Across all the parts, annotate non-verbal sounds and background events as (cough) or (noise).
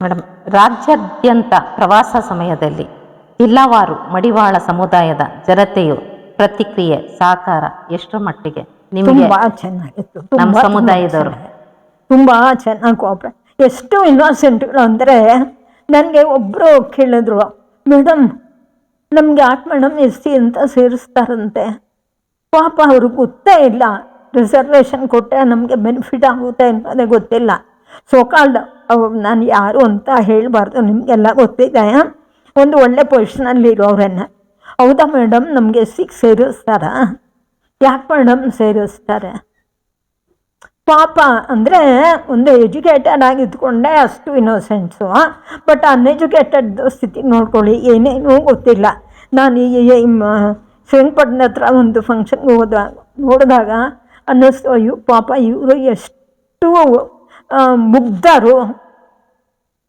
Madam ರಾಜ್ಯಾದ್ಯಂತ ಪ್ರವಾಸ ಸಮಯದಲ್ಲಿ ಜಿಲ್ಲಾವಾರು ಮಡಿವಾಳ ಸಮುದಾಯದ ಜನತೆಯು ಪ್ರತಿಕ್ರಿಯೆ ಸಹಕಾರ ಎಷ್ಟರ ಮಟ್ಟಿಗೆ ನಿಮಗೆ ತುಂಬಾ ಚೆನ್ನಾಗಿತ್ತು ನಮ್ಮ ತುಂಬಾ, ಸಮುದಾಯದವರು. ಚೆನ್ನಾಗಿ. ತುಂಬಾ ಚೆನ್ನಾಗಿ ಕೋಆಪ್ರೇಟ್ ಎಷ್ಟು ಇನ್ನೋಸೆಂಟ್ಗಳು ಅಂದರೆ ನನಗೆ ಒಬ್ಬರು ಕೇಳಿದ್ರು ಮೇಡಮ್ ನಮ್ಗೆ ಯಾಕೆ ಮೇಡಮ್ ಎಸ್ ಸಿ ಅಂತ ಸೇರಿಸ್ತಾರಂತೆ ಪಾಪ ಅವ್ರಿಗೆ ಗೊತ್ತೇ ಇಲ್ಲ ರಿಸರ್ವೇಷನ್ ಕೊಟ್ಟರೆ ನಮಗೆ ಬೆನಿಫಿಟ್ ಆಗುತ್ತೆ ಅನ್ನೋದೇ ಗೊತ್ತಿಲ್ಲ ಸೋಕಾಲ್ಡ್ ನಾನು ಯಾರು ಅಂತ ಹೇಳಬಾರ್ದು, ನಿಮಗೆಲ್ಲ ಗೊತ್ತಿದೆ. ಒಂದು ಒಳ್ಳೆ ಪೊಸಿಷನಲ್ಲಿ ಇರೋರನ್ನ ಹೌದಾ ಮೇಡಮ್ ನಮಗೆ ಸಿಕ್ ಸೇರಿಸ್ತಾರ? ಯಾಕೆ ಮೇಡಮ್ ಸೇರಿಸ್ತಾರೆ? ಪಾಪ ಅಂದರೆ ಒಂದು ಎಜುಕೇಟೆಡ್ ಆಗಿದ್ದುಕೊಂಡೆ ಅಷ್ಟು ಇನ್ನೋಸೆನ್ಸು ಬಟ್ ಅನ್ಎಜುಕೇಟೆಡ್ ಸ್ಥಿತಿ ನೋಡ್ಕೊಳ್ಳಿ, ಏನೇನೂ ಗೊತ್ತಿಲ್ಲ. ನಾನು ಈ ಶ್ರೀಂಗಪಟ್ಟಣ ಹತ್ರ ಒಂದು ಫಂಕ್ಷನ್ಗೆ ಹೋದಾಗ, ನೋಡಿದಾಗ ಅನ್ನಿಸ್ತು, ಅಯ್ಯೋ ಪಾಪ ಇವರು ಎಷ್ಟು ಮುಗ್ಧರು.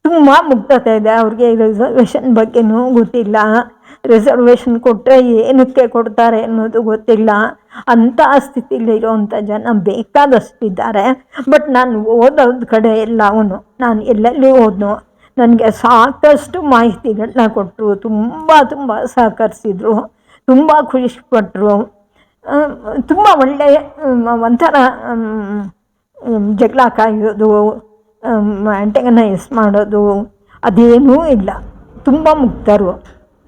ತುಂಬ ಮುಗ್ಧತೆ ಇದೆ ಅವ್ರಿಗೆ. ರಿಸರ್ವೇಷನ್ ಬಗ್ಗೆನೂ ಗೊತ್ತಿಲ್ಲ. ರಿಸರ್ವೇಷನ್ ಕೊಟ್ಟರೆ ಏನಕ್ಕೆ ಕೊಡ್ತಾರೆ ಅನ್ನೋದು ಗೊತ್ತಿಲ್ಲ. ಅಂಥ ಸ್ಥಿತಿಯಲ್ಲಿ ಇರೋವಂಥ ಜನ ಬೇಕಾದಷ್ಟಿದ್ದಾರೆ. ಬಟ್ ನಾನು ಓದೋದ್ ಕಡೆ ಎಲ್ಲವೂ ನಾನು ಎಲ್ಲೆಲ್ಲಿ ಓದ್ನು ನನಗೆ ಸಾಕಷ್ಟು ಮಾಹಿತಿಗಳನ್ನ ಕೊಟ್ಟರು ತುಂಬ ತುಂಬ ಸಹಕರಿಸಿದ್ರು. ತುಂಬ ಖುಷಿಪಟ್ಟರು ತುಂಬ ಒಳ್ಳೆಯ ಒಂಥರ ಜಗಳ ಕಾಯೋದು ಆ್ಯಂಟಗನೈಸ್ ಮಾಡೋದು ಅದೇನೂ ಇಲ್ಲ. ತುಂಬ ಮುಗ್ಧರು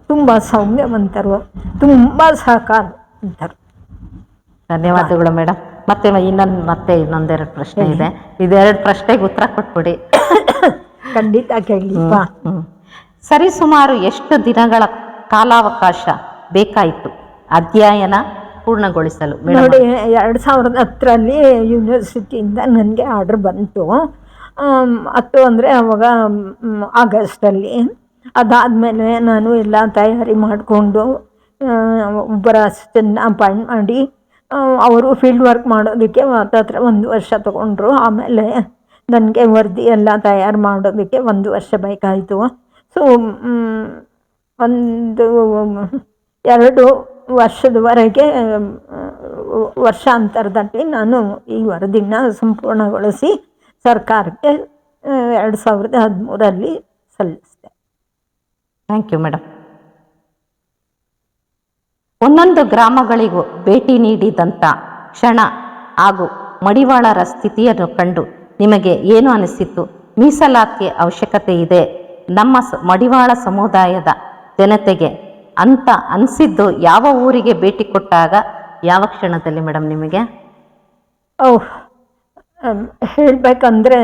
ತುಂಬ ಸೌಮ್ಯವಂತರು ತುಂಬ ಸಹಕಾರ ಅಂತರು ಧನ್ಯವಾದಗಳು ಮೇಡಮ್ ಮತ್ತೆ ಇನ್ನೊಂದು ಮತ್ತೆ ಇನ್ನೊಂದೆರಡು ಪ್ರಶ್ನೆ ಇದೆ. ಇದೆರಡು ಪ್ರಶ್ನೆಗೆ ಉತ್ತರ ಕೊಟ್ಬಿಡಿ. (coughs) ಖಂಡಿತ ಕೇಳಿ ಸರಿ ಸರಿಸುಮಾರು ಎಷ್ಟು ದಿನಗಳ ಕಾಲಾವಕಾಶ ಬೇಕಾಯಿತು? ಅಧ್ಯಯನ ಪೂರ್ಣಗೊಳಿಸಲು ನೋಡಿ ಎರಡು ಸಾವಿರದ ಹತ್ತರಲ್ಲಿ ಯೂನಿವರ್ಸಿಟಿಯಿಂದ ನನಗೆ ಆರ್ಡ್ರ್ ಬಂತು. ಹತ್ತು ಅಂದರೆ ಅವಾಗ ಮ್, ಆಗಸ್ಟಲ್ಲಿ. ಅದಾದಮೇಲೆ ನಾನು ಎಲ್ಲ ತಯಾರಿ ಮಾಡಿಕೊಂಡು ಒಬ್ಬರ ಅಸಿಸ್ಟೆಂಟ್ನ ಅಪಾಯಿಂಟ್ ಮಾಡಿ ಅವರು ಫೀಲ್ಡ್ ವರ್ಕ್ ಮಾಡೋದಕ್ಕೆ ಹತ್ರ ಒಂದು ವರ್ಷ ತಗೊಂಡ್ರು. ಆಮೇಲೆ ನನಗೆ ವರದಿ ಎಲ್ಲ ತಯಾರು ಮಾಡೋದಕ್ಕೆ ಒಂದು ವರ್ಷ ಬೇಕಾಯಿತು. ಸೊ ಒಂದು ಎರಡು ವರ್ಷದವರೆಗೆ ವರ್ಷಾಂತರದಲ್ಲಿ ನಾನು ಈ ವರದಿನ ಸಂಪೂರ್ಣಗೊಳಿಸಿ ಸರ್ಕಾರಕ್ಕೆ ಎರಡು ಸಾವಿರದ ಹದಿಮೂರಲ್ಲಿ ಸಲ್ಲಿಸಿದೆ. ಥ್ಯಾಂಕ್ ಯು ಮೇಡಮ್ ಒಂದೊಂದು ಗ್ರಾಮಗಳಿಗೂ ಭೇಟಿ ನೀಡಿದಂಥ ಕ್ಷಣ ಹಾಗೂ ಮಡಿವಾಳರ ಸ್ಥಿತಿಯನ್ನು ಕಂಡು ನಿಮಗೆ ಏನು ಅನಿಸಿತು ಮೀಸಲಾತಿಯ ಅವಶ್ಯಕತೆ ಇದೆ. ನಮ್ಮ ಮಡಿವಾಳ ಸಮುದಾಯದ ಜನತೆಗೆ ಅಂತ ಅನಿಸಿದ್ದು ಯಾವ ಊರಿಗೆ ಭೇಟಿ ಕೊಟ್ಟಾಗ ಯಾವ ಕ್ಷಣದಲ್ಲಿ ಮೇಡಮ್ ನಿಮಗೆ? ಓಹ್ ಹೇಳಬೇಕಂದ್ರೆ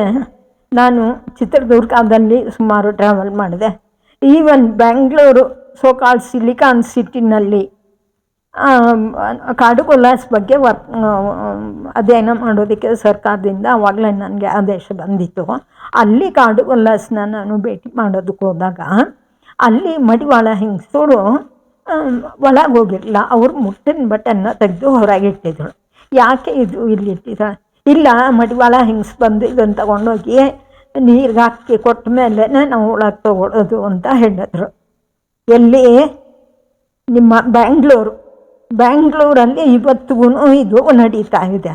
ನಾನು ಚಿತ್ರದುರ್ಗದಲ್ಲಿ ಸುಮಾರು ಟ್ರಾವೆಲ್ ಮಾಡಿದೆ. Even Bangalore so called silicon ಸಿಟಿನಲ್ಲಿ ಕಾಡುಗೊಲ್ಲಾಸ್ ಬಗ್ಗೆ ವರ್ಕ್ ಅಧ್ಯಯನ ಮಾಡೋದಕ್ಕೆ ಸರ್ಕಾರದಿಂದ ಆವಾಗಲೇ ನನಗೆ ಆದೇಶ ಬಂದಿತ್ತು. ಅಲ್ಲಿ ಕಾಡುಗೊಲ್ಲಾಸ್ನ ನಾನು ಭೇಟಿ ಮಾಡೋದಕ್ಕೆ ಹೋದಾಗ ಅಲ್ಲಿ ಮಡಿವಾಳ ಹೆಂಗಸರು ಒಳಗೆ ಹೋಗಿರಲಿಲ್ಲ. ಅವ್ರು ಮುಟ್ಟಿನ ಬಟನ್ನ ತೆಗೆದು ಹೊರಗೆ ಹೊರಗಿಟ್ಟಿದ್ರು ಯಾಕೆ ಇದು ಇಲ್ಲಿ ಇಟ್ಟಿದ್ದಾರೆ ಇಲ್ಲ, ಮಡಿವಾಳ ಹೆಂಗಸ್ ಬಂದು ಇದನ್ನು ತಗೊಂಡೋಗಿ ನೀರಿಗೆ ಹಾಕಿ ಕೊಟ್ಟ ಮೇಲೆ ನಾವು ಒಳಗೆ ತಗೊಳ್ಳೋದು ಅಂತ ಹೇಳಿದ್ರು. ಎಲ್ಲಿ? ನಿಮ್ಮ ಬ್ಯಾಂಗ್ಳೂರು. ಬ್ಯಾಂಗ್ಳೂರಲ್ಲಿ ಇವತ್ತಿಗೂ ಇದು ನಡೀತಾ ಇದೆ.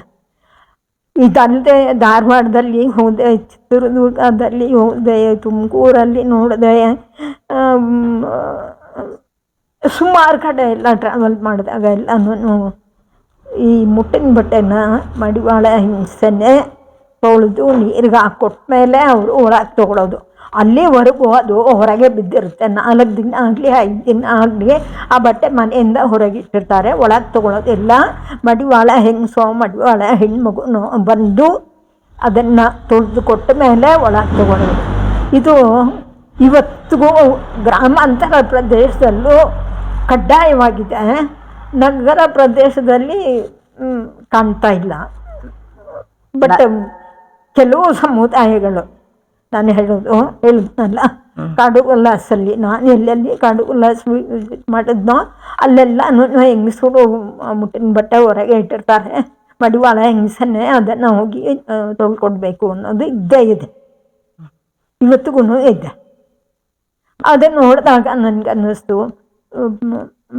ಇದಲ್ಲದೆ ಧಾರವಾಡದಲ್ಲಿ ಹೋದೆ, ಚಿತ್ರದುರ್ಗದಲ್ಲಿ ಹೋದೆ, ತುಮಕೂರಲ್ಲಿ ನೋಡಿದೆ. ಸುಮಾರು ಕಡೆ ಎಲ್ಲ ಟ್ರಾವೆಲ್ ಮಾಡಿದಾಗ ಎಲ್ಲನೂ ಈ ಮುಟ್ಟಿನ ಬಟ್ಟೆನ ಮಡಿವಾಳ ಹಿಂಸೆನೆ ತೊಳೆದು ನೀರಿಗೆ ಹಾಕೊಟ್ಟ ಮೇಲೆ ಅವರು ಒಳಗೆ ತೊಗೊಳೋದು. ಅಲ್ಲಿವರೆಗೂ ಅದು ಹೊರಗೆ ಬಿದ್ದಿರುತ್ತೆ. ನಾಲ್ಕು ದಿನ ಆಗಲಿ ಐದು ದಿನ ಆಗಲಿ ಆ ಬಟ್ಟೆ ಮನೆಯಿಂದ ಹೊರಗೆ ಇಟ್ಟಿರ್ತಾರೆ ಒಳಗೆ ತೊಗೊಳೋದಿಲ್ಲ ಮಡಿವಾಳ ಹೆಂಗಸೋ ಮಡಿವಾಳ ಹೆಣ್ಮಗುನು ಬಂದು ಅದನ್ನು ತೊಳೆದು ಕೊಟ್ಟ ಮೇಲೆ ಒಳಗೆ ತೊಗೊಳೋದು. ಇದು ಇವತ್ತಿಗೂ ಗ್ರಾಮಾಂತರ ಪ್ರದೇಶದಲ್ಲೂ ಕಡ್ಡಾಯವಾಗಿದೆ. ನಗರ ಪ್ರದೇಶದಲ್ಲಿ ಕಾಣ್ತಾ ಇಲ್ಲ. ಬಟ್ ಕೆಲವು ಸಮುದಾಯಗಳು ನಾನು ಹೇಳೋದು ಹೇಳಿದ್ನಲ್ಲ? ಕಾಡು ಉಲ್ಲಾಸಲ್ಲಿ ನಾನು ಎಲ್ಲೆಲ್ಲಿ ಕಾಡು ಉಲ್ಲಾಸ ಮಾಡಿದ್ನ ಅಲ್ಲೆಲ್ಲನೂ ಹೆಂಗಸರು ಮುಟ್ಟಿನ ಬಟ್ಟೆ ಹೊರಗೆ ಇಟ್ಟಿರ್ತಾರೆ. ಮಡಿವಾಳ ಹೆಂಗಸನ್ನೇ ಅದನ್ನು ಹೋಗಿ ತೊಳ್ಕೊಡ್ಬೇಕು ಅನ್ನೋದು ಇದ್ದೇ ಇದೆ. ಇವತ್ತಿಗೂ ಇದೆ. ಅದನ್ನು ನೋಡಿದಾಗ ನನಗೆ ಅನ್ನಿಸ್ತು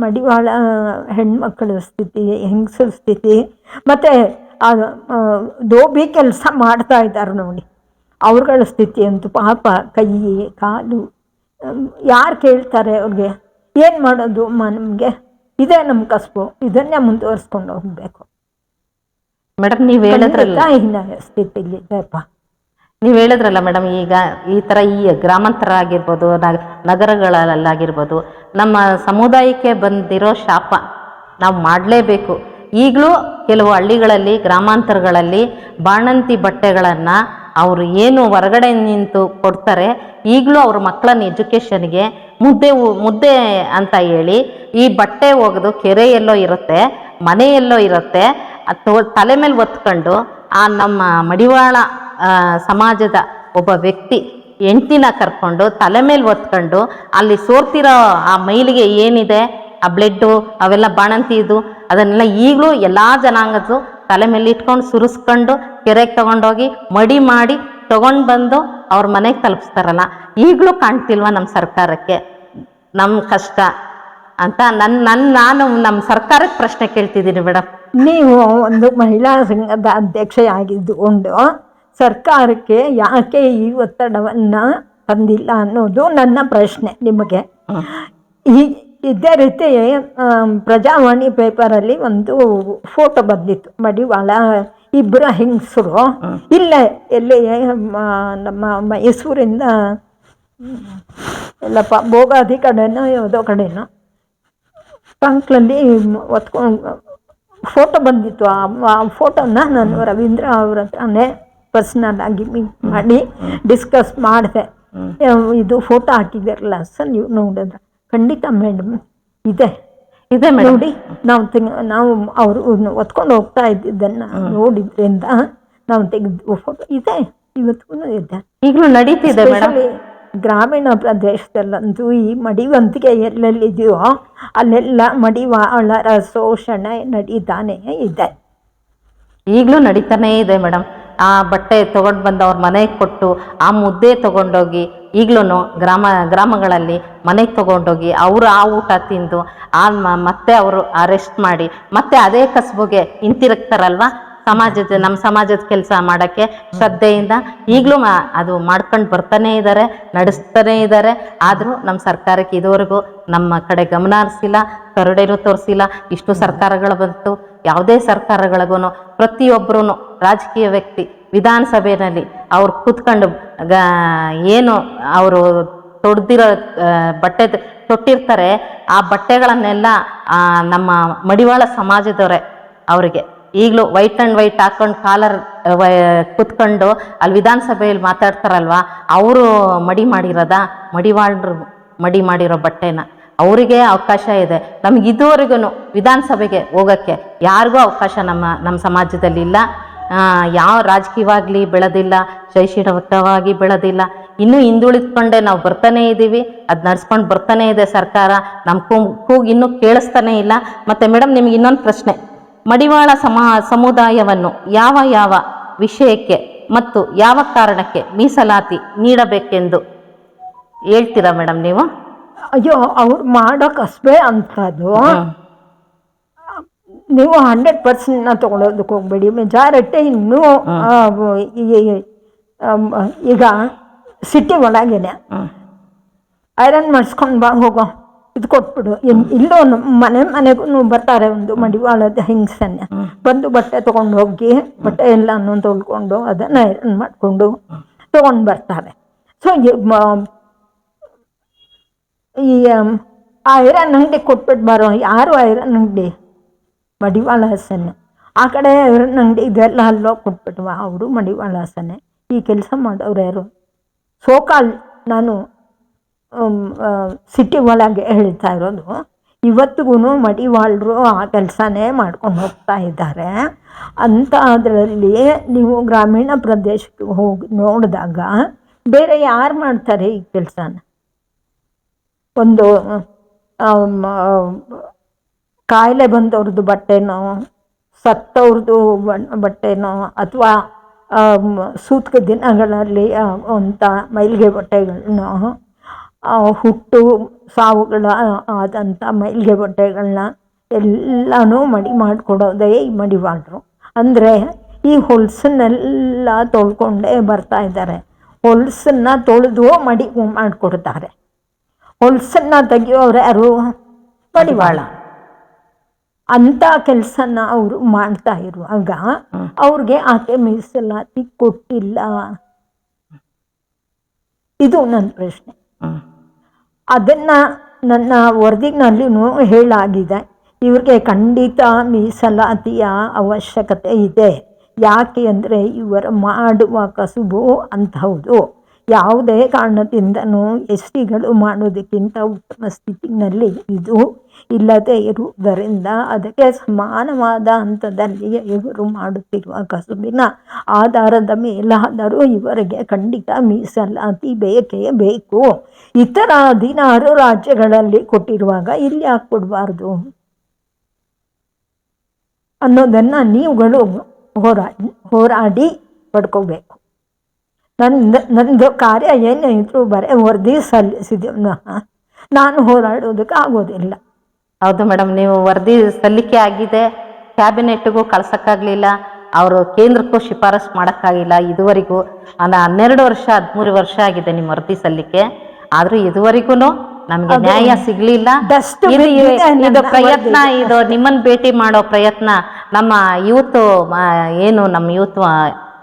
ಮಡಿವಾಳ ಹೆಣ್ಮಕ್ಕಳ ಸ್ಥಿತಿ ಹೆಂಗಸರ ಸ್ಥಿತಿ ಮತ್ತು ದೋಬಿ ಕೆಲಸ ಮಾಡ್ತಾ ಇದ್ದಾರೆ ನೋಡಿ. ಅವ್ರಗಳ ಸ್ಥಿತಿ ಅಂತೂ ಪಾಪ ಕೈ ಕಾಲು ಯಾರು ಕೇಳ್ತಾರೆ ಅವ್ರಿಗೆ? ಏನು ಮಾಡೋದು ಅಮ್ಮ ನಮಗೆ? ಇದೇ ನಮ್ಮ ಕಸಬು ಇದನ್ನೇ ಮುಂದುವರಿಸ್ಕೊಂಡು ಹೋಗಬೇಕು. ಮೇಡಮ್ ನೀವು ಹೇಳಿದ್ರಲ್ಲ ತಾಯಿನ ಸ್ಥಿತಿಲಿದ್ದೆಪ್ಪ ನೀವು ಹೇಳಿದ್ರಲ್ಲ ಮೇಡಮ್ ಈಗ ಈ ಥರ ಈ ಗ್ರಾಮಾಂತರ ಆಗಿರ್ಬೋದು ನಗ ನಗರಗಳಲ್ಲಾಗಿರ್ಬೋದು ನಮ್ಮ ಸಮುದಾಯಕ್ಕೆ ಬಂದಿರೋ ಶಾಪ ನಾವು ಮಾಡಲೇಬೇಕು. ಈಗಲೂ ಕೆಲವು ಹಳ್ಳಿಗಳಲ್ಲಿ ಗ್ರಾಮಾಂತರಗಳಲ್ಲಿ ಬಾಣಂತಿ ಬಟ್ಟೆಗಳನ್ನು ಅವರು ಏನು ಹೊರಗಡೆ ನಿಂತು ಕೊಡ್ತಾರೆ, ಈಗಲೂ ಅವ್ರ ಮಕ್ಕಳನ್ನ ಎಜುಕೇಷನ್ಗೆ ಮುದ್ದೆ ಮುದ್ದೆ ಅಂತ ಹೇಳಿ ಈ ಬಟ್ಟೆ ಒಗೆದು ಕೆರೆಯೆಲ್ಲೋ ಇರುತ್ತೆ ಮನೆಯೆಲ್ಲೋ ಇರುತ್ತೆ ತಲೆ ಮೇಲೆ ಒತ್ಕೊಂಡು ಆ ನಮ್ಮ ಮಡಿವಾಳ ಸಮಾಜದ ಒಬ್ಬ ವ್ಯಕ್ತಿ ಹೆಂಡ್ತಿನ ಕರ್ಕೊಂಡು ತಲೆ ಮೇಲೆ ಒತ್ಕೊಂಡು ಅಲ್ಲಿ ಸೋರ್ತಿರೋ ಆ ಮೈಲಿಗೆ ಏನಿದೆ, ಆ ಬ್ಲೆಡ್ಡು ಅವೆಲ್ಲ ಬಾಣಂತಿ ಇದು ಅದನ್ನೆಲ್ಲ ಈಗಲೂ ಎಲ್ಲ ಜನಾಂಗದ್ದು ತಲೆ ಮೇಲೆ ಇಟ್ಕೊಂಡು ಸುರಿಸ್ಕೊಂಡು ಕೆರೆಗೆ ತಗೊಂಡೋಗಿ ಮಡಿ ಮಾಡಿ ತಗೊಂಡು ಬಂದು ಅವ್ರ ಮನೆಗೆ ತಲುಪಿಸ್ತಾರಲ್ಲ ಈಗಲೂ ಕಾಣ್ತಿಲ್ವ ನಮ್ಮ ಸರ್ಕಾರಕ್ಕೆ? ನಮ್ಮ ಕಷ್ಟ ಅಂತ ನನ್ನ ನನ್ನ ನಾನು ನಮ್ಮ ಸರ್ಕಾರಕ್ಕೆ ಪ್ರಶ್ನೆ ಕೇಳ್ತಿದ್ದೀನಿ ಮೇಡಮ್ ನೀವು ಒಂದು ಮಹಿಳಾ ಸಂಘದ ಅಧ್ಯಕ್ಷೆಯಾಗಿದ್ದುಕೊಂಡು ಸರ್ಕಾರಕ್ಕೆ ಯಾಕೆ ಈ ಒತ್ತಡವನ್ನು ತಂದಿಲ್ಲ ಅನ್ನೋದು ನನ್ನ ಪ್ರಶ್ನೆ ನಿಮಗೆ. ಈ ಇದೇ ರೀತಿ ಪ್ರಜಾವಾಣಿ ಪೇಪರಲ್ಲಿ ಒಂದು ಫೋಟೋ ಬಂದಿತ್ತು. ಮಡಿವಾಳ ಇಬ್ಬರು ಹೆಂಗಸರು. ಇಲ್ಲೇ ಎಲ್ಲಿ ನಮ್ಮ ಮೈಸೂರಿಂದ ಎಲ್ಲಪ್ಪ ಭೋಗಾದಿ ಕಡೆನೋ ಯಾವುದೋ ಕಡೆನೋ ಪಂಕ್ಲಲ್ಲಿ ಒತ್ಕೊಂಡು ಫೋಟೋ ಬಂದಿತ್ತು. ಆ ಫೋಟೋನ ನಾನು ರವೀಂದ್ರ ಅವ್ರ ಹತ್ರನೇ ಪರ್ಸ್ನಲ್ ಆಗಿ ಮೀಟ್ ಮಾಡಿ ಡಿಸ್ಕಸ್ ಮಾಡಿದೆ. ಇದು ಫೋಟೋ ಹಾಕಿದ್ದಾರಲ್ಲ ಸರ್ ನೀವು ನೋಡಿದ್ರೆ. ಖಂಡಿತ ಮೇಡಮ್. ಇದೆ. ಇದೆ ನೋಡಿ ನಾವು ತೆಗ್ ನಾವು ಅವರು ಒತ್ಕೊಂಡು ಹೋಗ್ತಾ ಇದ್ದಿದ್ದನ್ನು ನೋಡಿದ್ರಿಂದ ನಾವು ತೆಗೆದು ಫೋಟೋ ಇದೆ. ಇವತ್ತಿಗೂ ಇದೆ. ಈಗಲೂ ನಡೀತಿದೆ ಮೇಡಮ್. ಗ್ರಾಮೀಣ ಪ್ರದೇಶದಲ್ಲಂತೂ ಈ ಮಡಿವಂತಿಕೆ ಎಲ್ಲೆಲ್ಲಿದೆಯೋ ಅಲ್ಲೆಲ್ಲ ಮಡಿವಾಳರ ಶೋಷಣೆ ನಡೀತಾನೇ ಇದೆ. ಈಗಲೂ ನಡೀತಾನೇ ಇದೆ ಮೇಡಮ್. ಆ ಬಟ್ಟೆ ತೊಗೊಂಡು ಬಂದು ಅವ್ರ ಮನೆಗೆ ಕೊಟ್ಟು ಆ ಮುದ್ದೆ ತೊಗೊಂಡೋಗಿ ಈಗಲೂ ಗ್ರಾಮ, ಗ್ರಾಮಗಳಲ್ಲಿ ಮನೆಗೆ ತೊಗೊಂಡೋಗಿ ಅವರು ಆ ಊಟ ತಿಂದು, ಆ ಮತ್ತೆ ಅವರು ಅರೆಸ್ಟ್ ಮಾಡಿ, ಮತ್ತೆ ಅದೇ ಕಸಬುಗೆ ಹಿಂತಿರುಗ್ತಾರಲ್ವಾ? ಸಮಾಜದ, ನಮ್ಮ ಸಮಾಜದ ಕೆಲಸ ಮಾಡೋಕ್ಕೆ ಶ್ರದ್ಧೆಯಿಂದ ಈಗಲೂ ಅದು ಮಾಡ್ಕೊಂಡು ಬರ್ತಾನೆ ಇದ್ದಾರೆ ನಡೆಸ್ತಾನೆ ಇದ್ದಾರೆ ಆದರೂ ನಮ್ಮ ಸರ್ಕಾರಕ್ಕೆ ಇದುವರೆಗೂ ನಮ್ಮ ಕಡೆ ಗಮನ ಹರಿಸಿಲ್ಲ ಕರುಡೇನೂ ತೋರಿಸಿಲ್ಲ. ಇಷ್ಟು ಸರ್ಕಾರಗಳು ಬಂತು. ಯಾವುದೇ ಸರ್ಕಾರಗಳಿಗೂ ಪ್ರತಿಯೊಬ್ಬರೂ ರಾಜಕೀಯ ವ್ಯಕ್ತಿ ವಿಧಾನಸಭೆಯಲ್ಲಿ ಅವ್ರು ಕೂತ್ಕೊಂಡು ಗ ಏನು ಅವರು ತೊಡ್ದಿರೋ ಬಟ್ಟೆ ತೊಟ್ಟಿರ್ತಾರೆ. ಆ ಬಟ್ಟೆಗಳನ್ನೆಲ್ಲ ನಮ್ಮ ಮಡಿವಾಳ ಸಮಾಜದವರೇ ಅವರಿಗೆ ಈಗಲೂ ವೈಟ್ ಆ್ಯಂಡ್ ವೈಟ್ ಹಾಕೊಂಡು ಕಾಲರ್ ಕುತ್ಕೊಂಡು ಅಲ್ಲಿ ವಿಧಾನಸಭೆಯಲ್ಲಿ ಮಾತಾಡ್ತಾರಲ್ವಾ, ಅವರು ಮಡಿ ಮಾಡಿರೋದ ಮಡಿವಾಳ್ರು ಮಡಿ ಮಾಡಿರೋ ಬಟ್ಟೆನ. ಅವರಿಗೆ ಅವಕಾಶ ಇದೆ. ನಮ್ಗೆ ಇದುವರೆಗೂ ವಿಧಾನಸಭೆಗೆ ಹೋಗೋಕ್ಕೆ ಯಾರಿಗೂ ಅವಕಾಶ ನಮ್ಮ ನಮ್ಮ ಸಮಾಜದಲ್ಲಿ ಇಲ್ಲ. ಯಾವ ರಾಜಕೀಯವಾಗಲಿ ಬೆಳೆದಿಲ್ಲ ಶೈಕ್ಷಣಿಕವಾಗಿ ಬೆಳೆದಿಲ್ಲ. ಇನ್ನೂ ಹಿಂದುಳಿದ್ಕೊಂಡೆ ನಾವು ಬರ್ತಾನೇ ಇದ್ದೀವಿ ಅದು ನಡ್ಸ್ಕೊಂಡು ಬರ್ತಾನೇ ಇದೆ ಸರ್ಕಾರ. ನಮ್ಮ ಕೂಗು ಇನ್ನೂ ಕೇಳಿಸ್ತಾನೇ ಇಲ್ಲ. ಮತ್ತು ಮೇಡಮ್ ನಿಮ್ಗೆ ಇನ್ನೊಂದು ಪ್ರಶ್ನೆ. ಮಡಿವಾಳ ಸಮಾ ಸಮುದಾಯವನ್ನು ಯಾವ ಯಾವ ವಿಷಯಕ್ಕೆ ಮತ್ತು ಯಾವ ಕಾರಣಕ್ಕೆ ಮೀಸಲಾತಿ ನೀಡಬೇಕೆಂದು ಹೇಳ್ತೀರಾ ಮೇಡಮ್ ನೀವು? ಅಯ್ಯೋ ಅವ್ರು ಮಾಡೋ ಕಸಬೆ ಅಂಥದ್ದು. ನೀವು ಹಂಡ್ರೆಡ್ ಪರ್ಸೆಂಟ್ನ ತೊಗೊಳೋದಕ್ಕೆ ಹೋಗ್ಬೇಡಿ. ಮೆಜಾರಿಟಿ ಇನ್ನೂ ಈಗ ಸಿಟಿ ಒಳಗೇನೆ. ಐರನ್ ಮಾಡಿಸ್ಕೊಂಡು ಬಾ ಹೋಗೋ. ಇದು ಕೊಟ್ಬಿಡು. ಇಲ್ಲೋ ಇಲ್ಲೂ ನಮ್ಮ ಮನೆ ಮನೆಗೂ ಬರ್ತಾರೆ ಒಂದು ಮಡಿವಾಳದ ಹಿಂಗ್ಸನ್ಯ ಬಂದು ಬಟ್ಟೆ ತೊಗೊಂಡು ಹೋಗಿ ಬಟ್ಟೆ ಎಲ್ಲನೂ ತೊಳ್ಕೊಂಡು ಅದನ್ನು ಐರನ್ ಮಾಡಿಕೊಂಡು ತೊಗೊಂಡು ಬರ್ತಾರೆ. ಸೊ ಈ ಐರನ್ ಅಂಗಡಿ ಕೊಟ್ಬಿಟ್ಟು ಬರೋ ಯಾರು ಐರನ್ ಅಂಗಡಿ? ಮಡಿವಾಳ ಹಸನೆ. ಆ ಕಡೆ ಐರನ್ ಅಂಗಡಿ ಇದೆಲ್ಲ ಅಲ್ಲೋ ಕೊಟ್ಬಿಟ್ವ. ಅವರು ಮಡಿವಾಳ ಹಸನೆ. ಈ ಕೆಲಸ ಮಾಡೋರು ಯಾರು? ಸೋಕಾಲ್ ನಾನು. ಸಿಟಿ ಒಳಗೆ ಹೇಳ್ತಾ ಇರೋದು ಇವತ್ತಿಗೂ ಮಡಿವಾಳರು ಆ ಕೆಲಸನೇ ಮಾಡ್ಕೊಂಡು ಹೋಗ್ತಾ ಇದ್ದಾರೆ. ಅಂತ ಅದರಲ್ಲಿ ನೀವು ಗ್ರಾಮೀಣ ಪ್ರದೇಶಕ್ಕೆ ಹೋಗಿ ನೋಡಿದಾಗ ಬೇರೆ ಯಾರು ಮಾಡ್ತಾರೆ ಈ ಕೆಲಸನ? ಒಂದು ಕಾಯಿಲೆ ಬಂದವ್ರದ್ದು ಬಟ್ಟೆನೋ ಸತ್ತವ್ರದ್ದು ಬಟ್ಟೆನೋ, ಅಥವಾ ಸೂತ್ಕ ದಿನಗಳಲ್ಲಿ ಅಂತ ಮೈಲಿಗೆ ಬಟ್ಟೆಗಳನ್ನೋ ಹುಟ್ಟು ಸಾವುಗಳ ಆದಂಥ ಮೈಲಿಗೆ ಬಟ್ಟೆಗಳನ್ನ ಎಲ್ಲನೂ ಮಡಿ ಮಾಡಿಕೊಡೋದೇ ಈ ಮಡಿವಾಳರು ಅಂದರೆ ಈ ಹೊಲಸನ್ನೆಲ್ಲ ತೊಳ್ಕೊಂಡೇ ಬರ್ತಾ ಇದ್ದಾರೆ. ಹೊಲ್ಸನ್ನ ತೊಳೆದು ಮಡಿ ಮಾಡಿಕೊಡ್ತಾರೆ. ಹೊಲ್ಸನ್ನ ತೆಗಿಯೋರು ಯಾರು? ಮಡಿವಾಳ. ಅಂಥ ಕೆಲಸನ ಅವರು ಮಾಡ್ತಾ ಇರುವಾಗ ಅವ್ರಿಗೆ ಆಕೆ ಮೀಸಲಾತಿ ಕೊಟ್ಟಿಲ್ಲ. ಇದು ನನ್ನ ಪ್ರಶ್ನೆ. ಅದನ್ನ ನನ್ನ ವರದಿನಲ್ಲಿನೂ ಹೇಳಾಗಿದೆ ಇವ್ರಿಗೆ ಖಂಡಿತ ಮೀಸಲಾತಿಯ ಅವಶ್ಯಕತೆ ಇದೆ. ಯಾಕೆ ಅಂದರೆ ಇವರು ಮಾಡುವ ಕಸುಬು ಅಂಥವುದು ಯಾವುದೇ ಕಾರಣದಿಂದನೂ ಎಸ್ ಟಿಗಳು ಮಾಡೋದಕ್ಕಿಂತ ಉತ್ತಮ ಸ್ಥಿತಿನಲ್ಲಿ ಇದು ಇಲ್ಲದೆ ಇರುವುದರಿಂದ ಅದಕ್ಕೆ ಸಮಾನವಾದ ಹಂತದಲ್ಲಿ ಇವರು ಮಾಡುತ್ತಿರುವ ಕಸುಬಿನ ಆಧಾರದ ಮೇಲಾದರೂ ಇವರಿಗೆ ಖಂಡಿತ ಮೀಸಲಾತಿ ಬೇಕೇ ಬೇಕು. ಇತರ ಹದಿನಾರು ರಾಜ್ಯಗಳಲ್ಲಿ ಕೊಟ್ಟಿರುವಾಗ ಇಲ್ಲಿ ಹಾಕ್ಬಿಡ್ಬಾರ್ದು. ಅನ್ನೋದನ್ನು ನೀವುಗಳು ಹೋರಾ, ಹೋರಾಡಿ ಪಡ್ಕೋಬೇಕು. ನನ್ನ ನಂದು ಕಾರ್ಯ ಏನೇ ಇದ್ರೂ ಬರೀ ವರದಿ ಸಲ್ಲಿಸಿದ್ದೀವಿ ನಾನು ಹೋರಾಡೋದಕ್ಕೆ ಆಗೋದಿಲ್ಲ. ಹೌದು ಮೇಡಮ್, ನೀವು ವರದಿ ಸಲ್ಲಿಕೆ ಆಗಿದೆ, ಕ್ಯಾಬಿನೆಟ್ಗೂ ಕಳ್ಸೋಕ್ಕಾಗಲಿಲ್ಲ, ಅವರು ಕೇಂದ್ರಕ್ಕೂ ಶಿಫಾರಸು ಮಾಡೋಕ್ಕಾಗಿಲ್ಲ ಇದುವರೆಗೂ. ಅಲ್ಲ ಹನ್ನೆರಡು ವರ್ಷ, ಹದಿಮೂರು ವರ್ಷ ಆಗಿದೆ ನಿಮ್ಮ ವರದಿ ಸಲ್ಲಿಕೆ. ಆದರೂ ಇದುವರೆಗೂ ನಮ್ಗೆ ನ್ಯಾಯ ಸಿಗ್ಲಿಲ್ಲ. ಇದು ಪ್ರಯತ್ನ ಇದು ನಿಮ್ಮನ್ನ ಭೇಟಿ ಮಾಡೋ ಪ್ರಯತ್ನ. ನಮ್ಮ ಯೂತ್ ಏನು ನಮ್ಮ ಯೂತ್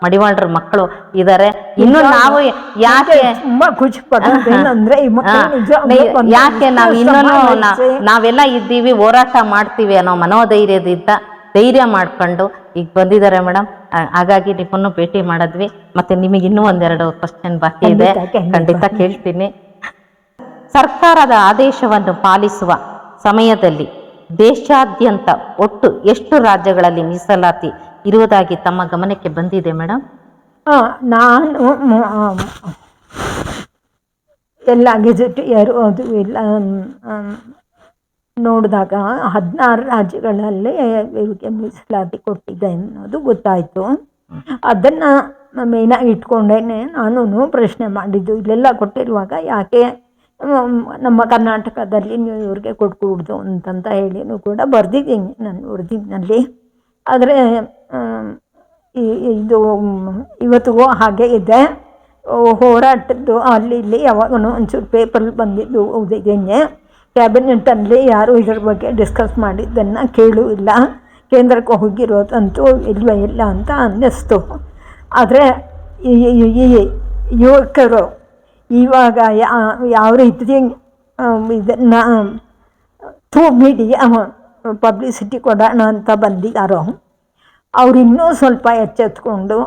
ಮಡಿವಾಳರ ಮಕ್ಕಳು ಇದಾರೆ. ಇನ್ನು ನಾವು ಯಾಕೆ ಯಾಕೆ ನಾವು ಇನ್ನೂ ನಾವೆಲ್ಲ ಇದ್ದೀವಿ ಹೋರಾಟ ಮಾಡ್ತೀವಿ ಅನ್ನೋ ಮನೋಧೈರ್ಯದಿಂದ ಧೈರ್ಯ ಮಾಡ್ಕೊಂಡು ಈಗ ಬಂದಿದ್ದಾರೆ ಮೇಡಮ್. ಹಾಗಾಗಿ ನಿಮ್ಮನ್ನು ಭೇಟಿ ಮಾಡಿದ್ವಿ. ಮತ್ತೆ ನಿಮಗೆ ಇನ್ನೂ ಒಂದೆರಡು ಕ್ವಶನ್ ಬಾಕಿ ಇದೆ. ಖಂಡಿತ ಕೇಳ್ತೀನಿ. ಸರ್ಕಾರದ ಆದೇಶವನ್ನು ಪಾಲಿಸುವ ಸಮಯದಲ್ಲಿ ದೇಶಾದ್ಯಂತ ಒಟ್ಟು ಎಷ್ಟು ರಾಜ್ಯಗಳಲ್ಲಿ ಮೀಸಲಾತಿ ಇರುವುದಾಗಿ ತಮ್ಮ ಗಮನಕ್ಕೆ ಬಂದಿದೆ ಮೇಡಮ್ ನಾನು ಎಲ್ಲ ಗೆಜೆಟಿಯರು ಅದು ಎಲ್ಲ ನೋಡಿದಾಗ ಹದಿನಾರು ರಾಜ್ಯಗಳಲ್ಲಿ ಇವರಿಗೆ ಮೀಸಲಾತಿ ಕೊಟ್ಟಿದೆ ಅನ್ನೋದು ಗೊತ್ತಾಯಿತು. ಅದನ್ನು ಮೇನಾಗಿ ಇಟ್ಕೊಂಡೇನೆ ನಾನು ಪ್ರಶ್ನೆ ಮಾಡಿದ್ದು, ಇಲ್ಲೆಲ್ಲ ಕೊಟ್ಟಿರುವಾಗ ಯಾಕೆ ನಮ್ಮ ಕರ್ನಾಟಕದಲ್ಲಿ ನೀವು ಇವ್ರಿಗೆ ಕೊಟ್ಕೊಡ್ದು ಅಂತಂತ ಹೇಳಿನೂ ಕೂಡ ಬರೆದಿದ್ದೀನಿ ನಾನು ವರದಿನಲ್ಲಿ ಆದರೆ ಇದು ಇವತ್ತಿಗೂ ಹಾಗೆ ಇದೆ. ಹೋರಾಟದ್ದು ಅಲ್ಲಿ ಇಲ್ಲಿ ಯಾವಾಗೂ ಒಂಚೂರು ಪೇಪರಲ್ಲಿ ಬಂದಿದ್ದು ಓದಿದ್ದೀನಿ. ಕ್ಯಾಬಿನೆಟ್ಟಲ್ಲಿ ಯಾರೂ ಇದ್ರ ಬಗ್ಗೆ ಡಿಸ್ಕಸ್ ಮಾಡಿದ್ದನ್ನು ಕೇಳೂ ಇಲ್ಲ. ಕೇಂದ್ರಕ್ಕೆ ಹೋಗಿರೋದಂತೂ ಇಲ್ವೇ ಇಲ್ಲ ಅಂತ ಅನ್ನಿಸ್ತು. ಆದರೆ ಈ ಯುವಕರು ಇವಾಗ ಯಾ- ಯಾವ ರೀತಿ ಇದನ್ನು ಥ್ರೂ ಮೀಡಿಯಾ ಪಬ್ಲಿಸಿಟಿ ಕೊಡೋಣ ಅಂತ ಬಂದಿದ್ದಾರೋ ಅವ್ರು ಇನ್ನೂ ಸ್ವಲ್ಪ ಎಚ್ಚೆತ್ಕೊಂಡು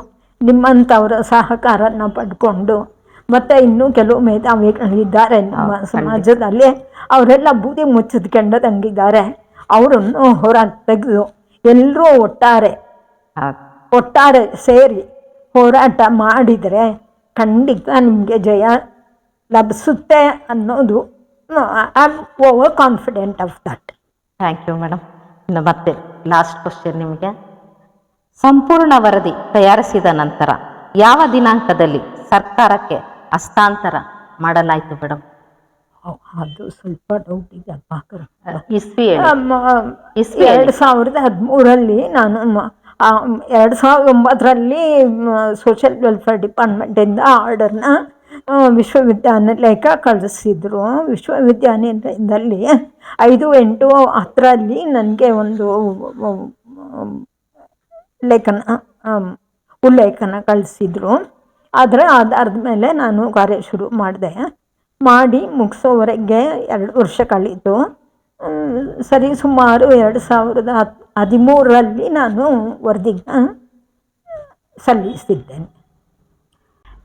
ನಿಮ್ಮಂಥವರ ಸಹಕಾರನ ಪಡ್ಕೊಂಡು ಮತ್ತು ಇನ್ನೂ ಕೆಲವು ಮೇಧಾವಿಗಳಿದ್ದಾರೆ ನಮ್ಮ ಸಮಾಜದಲ್ಲಿ ಅವರೆಲ್ಲ ಬೂದಿ ಮುಚ್ಚಿದ್ಕೊಂಡದಂಗಿದ್ದಾರೆ ಅವರನ್ನು ಹೋರಾಟ ತೆಗೆದು ಎಲ್ಲರೂ ಒಟ್ಟಾರೆ ಒಟ್ಟಾರೆ ಸೇರಿ ಹೋರಾಟ ಮಾಡಿದರೆ ಖಂಡಿತ ನಿಮಗೆ ಜಯ ಲಭಿಸುತ್ತೆ ಅನ್ನೋದು I am over confident of that thank you madam ಇನ್ನು ಮತ್ತೆ ಲಾಸ್ಟ್ ಕ್ವಶನ್ ನಿಮಗೆ. ಸಂಪೂರ್ಣ ವರದಿ ತಯಾರಿಸಿದ ನಂತರ ಯಾವ ದಿನಾಂಕದಲ್ಲಿ ಸರ್ಕಾರಕ್ಕೆ ಹಸ್ತಾಂತರ ಮಾಡಲಾಯಿತು ಮೇಡಮ್ ಅದು ಸ್ವಲ್ಪ ಡೌಟ್ ಇದೆ ಇಸ್ವಿ ಇಸ್ವಿ. ಎರಡು ಸಾವಿರದ ಹದಿಮೂರಲ್ಲಿ ನಾನು ಎರಡು ಸಾವಿರದ ಒಂಬತ್ತರಲ್ಲಿ ಸೋಷಿಯಲ್ ವೆಲ್ಫೇರ್ ಡಿಪಾರ್ಟ್ಮೆಂಟಿಂದ ಆರ್ಡರ್ನ ವಿಶ್ವವಿದ್ಯಾನಿಲಯಕ್ಕೆ ಕಳಿಸಿದ್ರು. ವಿಶ್ವವಿದ್ಯಾನಿಲಯದಲ್ಲಿ ಐದು ಎಂಟು ಹತ್ತರಲ್ಲಿ ನನಗೆ ಒಂದು, ಲೇಖನ ಉಲ್ಲೇಖನ ಕಳಿಸಿದ್ರು. ಆದರೆ ಆಧಾರದ ಮೇಲೆ ನಾನು ಕಾರ್ಯ ಶುರು ಮಾಡಿದೆ. ಮಾಡಿ ಮುಗಿಸೋವರೆಗೆ ಎರಡು ವರ್ಷ ಕಳೀತು. ಸರಿ, ಸುಮಾರು ಎರಡು ಸಾವಿರದ ಹದಿಮೂರರಲ್ಲಿ ನಾನು ವರದಿನ ಸಲ್ಲಿಸಿದ್ದೇನೆ.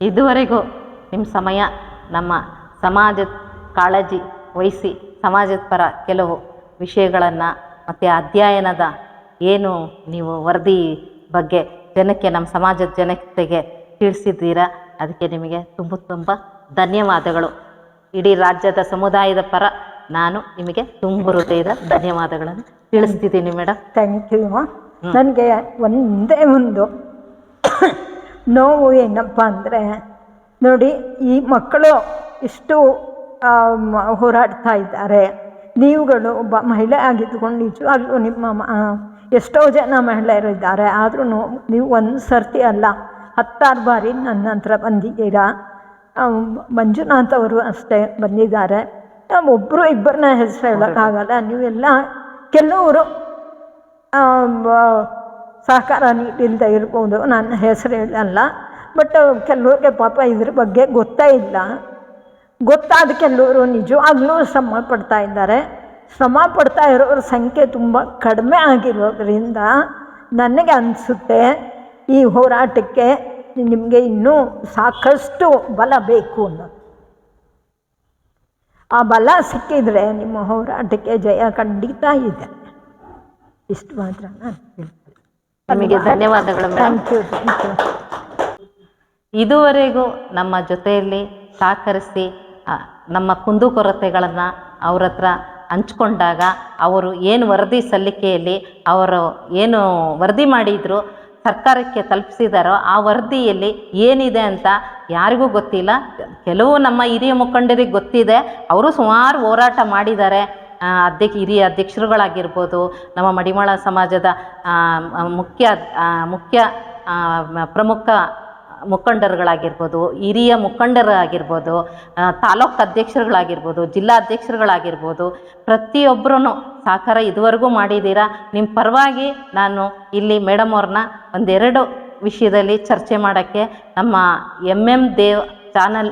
ಇದುವರೆಗೂ ನಿಮ್ಮ ಸಮಯ ನಮ್ಮ ಸಮಾಜದ ಕಾಳಜಿ ವಹಿಸಿ ಸಮಾಜದ ಪರ ಕೆಲವು ವಿಷಯಗಳನ್ನು ಮತ್ತು ಅಧ್ಯಯನದ ಏನು ನೀವು ವರದಿ ಬಗ್ಗೆ ಜನಕ್ಕೆ ನಮ್ಮ ಸಮಾಜದ ಜನತೆಗೆ ತಿಳಿಸಿದ್ದೀರಾ? ಅದಕ್ಕೆ ನಿಮಗೆ ತುಂಬ ತುಂಬ ಧನ್ಯವಾದಗಳು. ಇಡೀ ರಾಜ್ಯದ ಸಮುದಾಯದ ಪರ ನಾನು ನಿಮಗೆ ತುಂಬ ಹೃದಯದ ಧನ್ಯವಾದಗಳನ್ನು ತಿಳಿಸ್ತಿದ್ದೀನಿ ಮೇಡಮ್ ಥ್ಯಾಂಕ್ ಯು ನನಗೆ ಒಂದೇ ಒಂದು (coughs) ನೋವು ಏನಪ್ಪ ಅಂದರೆ ನೋಡಿ, ಈ ಮಕ್ಕಳು ಇಷ್ಟು ಹೋರಾಡ್ತಾ ಇದ್ದಾರೆ. ನೀವುಗಳು ಒಬ್ಬ ಮಹಿಳೆ ಆಗಿದ್ದುಕೊಂಡು ನಿಜವಾಗ್ಲೂ ನಿಮ್ಮ ಎಷ್ಟೋ ಜನ ಮಹಿಳೆಯರು ಇದ್ದಾರೆ. ಆದ್ರೂ ನೀವು ಒಂದು ಸರ್ತಿ ಅಲ್ಲ, ಹತ್ತಾರು ಬಾರಿ ನನ್ನ ಹತ್ರ ಬಂದಿದ್ದೀರಾ? ಮಂಜುನಾಥ್ ಅವರು ಅಷ್ಟೇ ಬಂದಿದ್ದಾರೆ. ಒಬ್ಬರು ಇಬ್ಬರನ್ನ ಹೆಸರು ಹೇಳೋಕ್ಕಾಗಲ್ಲ. ನೀವೆಲ್ಲ ಕೆಲವರು ಸಹಕಾರ ನೀಡಿಲ್ಲದೆ ಇರ್ಬೋದು. ನನ್ನ ಹೆಸರು ಹೇಳಲ್ಲ. ಬಟ್ ಕೆಲವ್ರಿಗೆ ಪಾಪ ಇದ್ರ ಬಗ್ಗೆ ಗೊತ್ತೇ ಇಲ್ಲ. ಗೊತ್ತಾದ ಕೆಲವರು ನಿಜವಾಗ್ಲೂ ಶ್ರಮ ಪಡ್ತಾ ಇದ್ದಾರೆ. ಶ್ರಮ ಪಡ್ತಾ ಇರೋರ ಸಂಖ್ಯೆ ತುಂಬ ಕಡಿಮೆ ಆಗಿರೋದ್ರಿಂದ ನನಗೆ ಅನಿಸುತ್ತೆ ಈ ಹೋರಾಟಕ್ಕೆ ನಿಮಗೆ ಇನ್ನೂ ಸಾಕಷ್ಟು ಬಲ ಬೇಕು ಅನ್ನೋದು. ಆ ಬಲ ಸಿಕ್ಕಿದರೆ ನಿಮ್ಮ ಹೋರಾಟಕ್ಕೆ ಜಯ ಖಂಡಿತ ಇದೆ. ಇಷ್ಟು ಮಾತ್ರ ನಾನು ಹೇಳ್ತೀನಿ. ನಿಮಗೆ ಧನ್ಯವಾದಗಳು ಥ್ಯಾಂಕ್ ಯು ಥ್ಯಾಂಕ್ ಯು ಇದುವರೆಗೂ ನಮ್ಮ ಜೊತೆಯಲ್ಲಿ ಸಹಕರಿಸಿ ನಮ್ಮ ಕುಂದುಕೊರತೆಗಳನ್ನು ಅವ್ರ ಹತ್ರ ಹಂಚ್ಕೊಂಡಾಗ ಅವರು ಏನು ವರದಿ ಸಲ್ಲಿಕೆಯಲ್ಲಿ, ಅವರು ಏನು ವರದಿ ಮಾಡಿದ್ರು, ಸರ್ಕಾರಕ್ಕೆ ತಲುಪಿಸಿದಾರೋ ಆ ವರದಿಯಲ್ಲಿ ಏನಿದೆ ಅಂತ ಯಾರಿಗೂ ಗೊತ್ತಿಲ್ಲ. ಕೆಲವು ನಮ್ಮ ಹಿರಿಯ ಮುಖಂಡರಿಗೆ ಗೊತ್ತಿದೆ. ಅವರು ಸುಮಾರು ಹೋರಾಟ ಮಾಡಿದ್ದಾರೆ. ಅಧ್ಯಕ್ಷ, ಹಿರಿಯ ಅಧ್ಯಕ್ಷರುಗಳಾಗಿರ್ಬೋದು, ನಮ್ಮ ಮಡಿಮಾಳ ಸಮಾಜದ ಮುಖ್ಯ ಮುಖ್ಯ ಪ್ರಮುಖ ಮುಖಂಡರುಗಳಾಗಿರ್ಬೋದು, ಹಿರಿಯ ಮುಖಂಡರಾಗಿರ್ಬೋದು ತಾಲೂಕ್ ಅಧ್ಯಕ್ಷರುಗಳಾಗಿರ್ಬೋದು, ಜಿಲ್ಲಾ ಅಧ್ಯಕ್ಷರುಗಳಾಗಿರ್ಬೋದು ಪ್ರತಿಯೊಬ್ಬರೂ ಸಹಕಾರ ಇದುವರೆಗೂ ಮಾಡಿದ್ದೀರಾ? ನಿಮ್ಮ ಪರವಾಗಿ ನಾನು ಇಲ್ಲಿ ಮೇಡಮ್ ಅವ್ರನ್ನ ಒಂದೆರಡು ವಿಷಯದಲ್ಲಿ ಚರ್ಚೆ ಮಾಡೋಕ್ಕೆ ನಮ್ಮ ಎಂ ಎಂ ದೇವ್ ಚಾನಲ್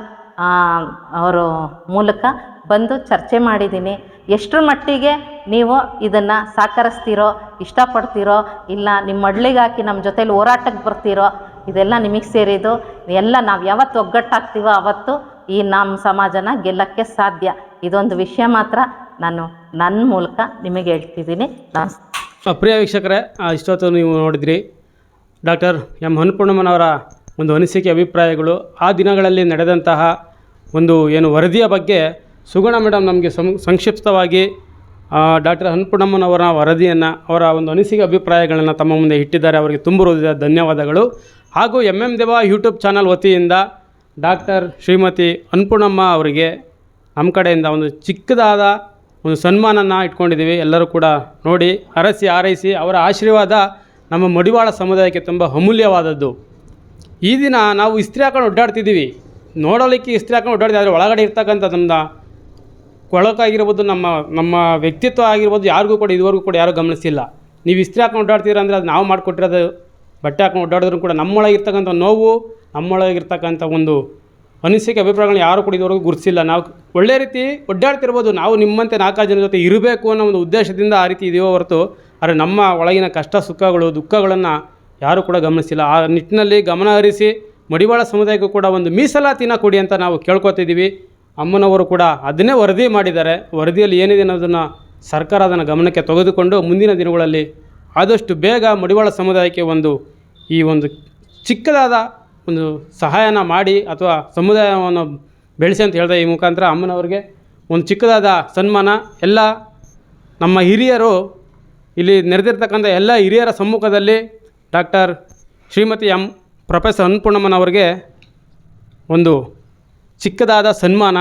ಅವರು ಮೂಲಕ ಬಂದು ಚರ್ಚೆ ಮಾಡಿದ್ದೀನಿ. ಎಷ್ಟರ ಮಟ್ಟಿಗೆ ನೀವು ಇದನ್ನು ಸಹಕರಿಸ್ತೀರೋ ಇಷ್ಟಪಡ್ತೀರೋ, ಇಲ್ಲ ನಿಮ್ಮ ಮಡ್ಲಿಗೆ ಹಾಕಿ ನಮ್ಮ ಜೊತೇಲಿ ಹೋರಾಟಕ್ಕೆ ಬರ್ತೀರೋ ಇದೆಲ್ಲ ನಿಮಗೆ ಸೇರಿದ್ದು, ಎಲ್ಲ ನಾವು ಯಾವತ್ತು ಒಗ್ಗಟ್ಟಾಗ್ತೀವೋ ಅವತ್ತು ಈ ನಮ್ಮ ಸಮಾಜನ ಗೆಲ್ಲಕ್ಕೆ ಸಾಧ್ಯ. ಇದೊಂದು ವಿಷಯ ಮಾತ್ರ ನಾನು ನನ್ನ ಮೂಲಕ ನಿಮಗೆ ಹೇಳ್ತಿದ್ದೀನಿ. ಪ್ರಿಯ ವೀಕ್ಷಕರೇ ಇಷ್ಟೊತ್ತು ನೀವು ನೋಡಿದ್ರಿ ಡಾಕ್ಟರ್ ಎಂ. ಅನ್ನಪೂರ್ಣಮ್ಮನವರ ಒಂದು ಅನಿಸಿಕೆ ಅಭಿಪ್ರಾಯಗಳು. ಆ ದಿನಗಳಲ್ಲಿ ನಡೆದಂತಹ ಒಂದು ಏನು ವರದಿಯ ಬಗ್ಗೆ ಸುಗುಣ ಮೇಡಮ್ ನಮಗೆ ಸಂಕ್ಷಿಪ್ತವಾಗಿ ಡಾಕ್ಟರ್ ಅನ್ನಪೂರ್ಣಮ್ಮನವರ ವರದಿಯನ್ನು, ಅವರ ಒಂದು ಅನಿಸಿಕೆ ಅಭಿಪ್ರಾಯಗಳನ್ನು ತಮ್ಮ ಮುಂದೆ ಇಟ್ಟಿದ್ದಾರೆ. ಅವರಿಗೆ ತುಂಬುವುದಿಲ್ಲ ಧನ್ಯವಾದಗಳು. ಹಾಗೂ M M Deva YouTube channel ವತಿಯಿಂದ ಡಾಕ್ಟರ್ ಶ್ರೀಮತಿ ಅನ್ನಪೂರ್ಣಮ್ಮ ಅವರಿಗೆ ನಮ್ಮ ಕಡೆಯಿಂದ ಒಂದು ಚಿಕ್ಕದಾದ ಒಂದು ಸನ್ಮಾನನ ಇಟ್ಕೊಂಡಿದ್ದೀವಿ. ಎಲ್ಲರೂ ಕೂಡ ನೋಡಿ ಹರಸಿ ಹಾರೈಸಿ ಅವರ ಆಶೀರ್ವಾದ ನಮ್ಮ ಮಡಿವಾಳ ಸಮುದಾಯಕ್ಕೆ ತುಂಬ ಅಮೂಲ್ಯವಾದದ್ದು. ಈ ದಿನ ನಾವು ಇಸ್ತ್ರಿ ಹಾಕೊಂಡು ಒಡ್ಡಾಡ್ತಿದ್ದೀವಿ ನೋಡಲಿಕ್ಕೆ ಇಸ್ತ್ರಿ ಹಾಕೊಂಡು ಒಡ್ಡಾಡ್ತೀವಿ ಆದರೆ ಒಳಗಡೆ ಇರ್ತಕ್ಕಂಥ ನಮ್ಮ ಕೊಳಕಾಗಿರ್ಬೋದು, ನಮ್ಮ ನಮ್ಮ ವ್ಯಕ್ತಿತ್ವ ಆಗಿರ್ಬೋದು, ಯಾರಿಗೂ ಕೂಡ ಇದುವರೆಗೂ ಕೂಡ ಯಾರೂ ಗಮನಿಸಿಲ್ಲ ನೀವು ಇಸ್ತ್ರಿ ಹಾಕೊಂಡು ಓಡಾಡ್ತೀರ ಅದು ನಾವು ಮಾಡಿಕೊಟ್ಟಿರೋದು ಬಟ್ಟೆ ಹಾಕೊಂಡು ಓಡಾಡಿದ್ರು ಕೂಡ ನಮ್ಮೊಳಗಿರ್ತಕ್ಕಂಥ ನೋವು, ನಮ್ಮೊಳಗಿರ್ತಕ್ಕಂಥ ಒಂದು ಅನಿಸಿಕೆ, ಅಭಿಪ್ರಾಯಗಳನ್ನ ಯಾರು ಕೂಡ ಇದುವರೆಗೂ ಗುರುತಿಸಿಲ್ಲ. ನಾವು ಒಳ್ಳೆ ರೀತಿ ಒಡ್ಡಾಡ್ತಿರ್ಬೋದು ನಾವು ನಿಮ್ಮಂತೆ ನಾಲ್ಕು ಜನ ಜೊತೆ ಇರಬೇಕು ಅನ್ನೋ ಒಂದು ಉದ್ದೇಶದಿಂದ ಆ ರೀತಿ ಇದೆಯೋ ಹೊರತು, ಆದರೆ ನಮ್ಮ ಒಳಗಿನ ಕಷ್ಟ, ಸುಖಗಳು, ದುಃಖಗಳನ್ನು ಯಾರೂ ಕೂಡ ಗಮನಿಸಿಲ್ಲ. ಆ ನಿಟ್ಟಿನಲ್ಲಿ ಗಮನ ಹರಿಸಿ ಮಡಿವಾಳ ಸಮುದಾಯಕ್ಕೂ ಕೂಡ ಒಂದು ಮೀಸಲಾತಿನ ಕೊಡಿ ಅಂತ ನಾವು ಕೇಳ್ಕೊತಿದ್ದೀವಿ. ಅಮ್ಮನವರು ಕೂಡ ಅದನ್ನೇ ವರದಿ ಮಾಡಿದ್ದಾರೆ. ವರದಿಯಲ್ಲಿ ಏನಿದೆ ಅನ್ನೋದನ್ನು ಸರ್ಕಾರ ಅದನ್ನು ಗಮನಕ್ಕೆ ತೆಗೆದುಕೊಂಡು ಮುಂದಿನ ದಿನಗಳಲ್ಲಿ ಆದಷ್ಟು ಬೇಗ ಮಡಿವಾಳ ಸಮುದಾಯಕ್ಕೆ ಒಂದು ಈ ಒಂದು ಚಿಕ್ಕದಾದ ಒಂದು ಸಹಾಯನ ಮಾಡಿ ಅಥವಾ ಸಮುದಾಯವನ್ನು ಬೆಳೆಸಿ ಅಂತ ಹೇಳಿದೆ ಈ ಮುಖಾಂತರ ಅಮ್ಮನವ್ರಿಗೆ ಒಂದು ಚಿಕ್ಕದಾದ ಸನ್ಮಾನ. ಎಲ್ಲ ನಮ್ಮ ಹಿರಿಯರು ಇಲ್ಲಿ ನೆರೆದಿರ್ತಕ್ಕಂಥ ಎಲ್ಲ ಹಿರಿಯರ ಸಮ್ಮುಖದಲ್ಲಿ ಡಾಕ್ಟರ್ ಶ್ರೀಮತಿ ಎಂ ಪ್ರೊಫೆಸರ್ ಅನ್ನಪೂರ್ಣಮ್ಮನವ್ರಿಗೆ ಒಂದು ಚಿಕ್ಕದಾದ ಸನ್ಮಾನ.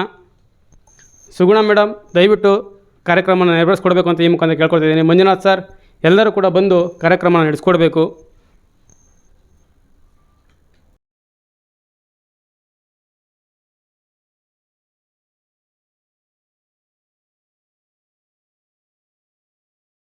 ಸುಗುಣ ಮೇಡಮ್ ದಯವಿಟ್ಟು ಕಾರ್ಯಕ್ರಮನ ನೆರವೇರಿಸ್ಕೊಡ್ಬೇಕು ಅಂತ ಈ ಮುಖಾಂತರ ಕೇಳ್ಕೊಳ್ತಿದ್ದೀನಿ ಮಂಜುನಾಥ್ ಸರ್ ಎಲ್ಲರೂ ಕೂಡ ಬಂದು ಕಾರ್ಯಕ್ರಮ ನಡೆಸ್ಕೊಡ್ಬೇಕು.